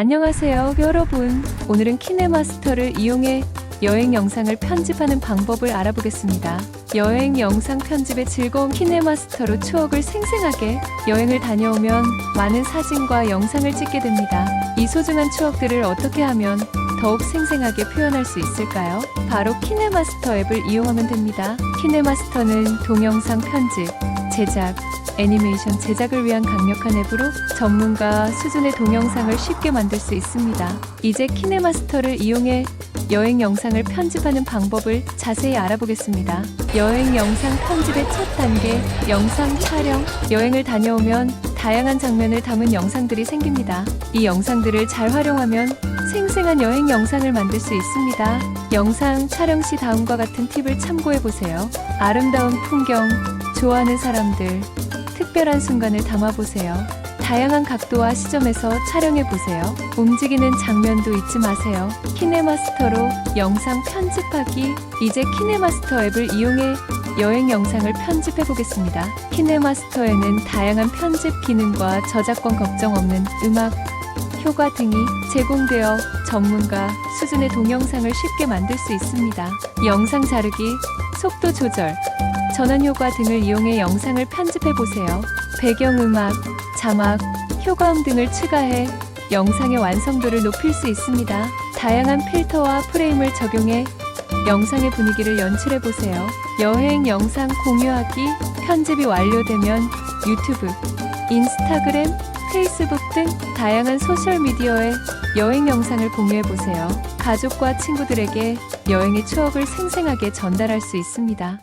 안녕하세요, 여러분. 오늘은 키네마스터를 이용해 여행 영상을 편집하는 방법을 알아보겠습니다. 여행 영상 편집의 즐거운 키네마스터로 추억을 생생하게 여행을 다녀오면 많은 사진과 영상을 찍게 됩니다. 이 소중한 추억들을 어떻게 하면 더욱 생생하게 표현할 수 있을까요? 바로 키네마스터 앱을 이용하면 됩니다. 키네마스터는 동영상 편집, 제작, 애니메이션 제작을 위한 강력한 앱으로 전문가 수준의 동영상을 쉽게 만들 수 있습니다. 이제 키네마스터를 이용해 여행 영상을 편집하는 방법을 자세히 알아보겠습니다. 여행 영상 편집의 첫 단계, 영상 촬영. 여행을 다녀오면 다양한 장면을 담은 영상들이 생깁니다. 이 영상들을 잘 활용하면 생생한 여행 영상을 만들 수 있습니다. 영상 촬영 시 다음과 같은 팁을 참고해 보세요. 아름다운 풍경, 좋아하는 사람들, 특별한 순간을 담아보세요. 다양한 각도와 시점에서 촬영해 보세요. 움직이는 장면도 잊지 마세요. 키네마스터로 영상 편집하기. 이제 키네마스터 앱을 이용해 여행 영상을 편집해 보겠습니다. 키네마스터에는 다양한 편집 기능과 저작권 걱정 없는 음악, 효과 등이 제공되어 전문가 수준의 동영상을 쉽게 만들 수 있습니다. 영상 자르기, 속도 조절, 전환 효과 등을 이용해 영상을 편집해 보세요. 배경음악, 자막, 효과음 등을 추가해 영상의 완성도를 높일 수 있습니다. 다양한 필터와 프레임을 적용해 영상의 분위기를 연출해 보세요. 여행 영상 공유하기, 편집이 완료되면 유튜브, 인스타그램, 페이스북 등 다양한 소셜미디어에 여행 영상을 공유해 보세요. 가족과 친구들에게 여행의 추억을 생생하게 전달할 수 있습니다.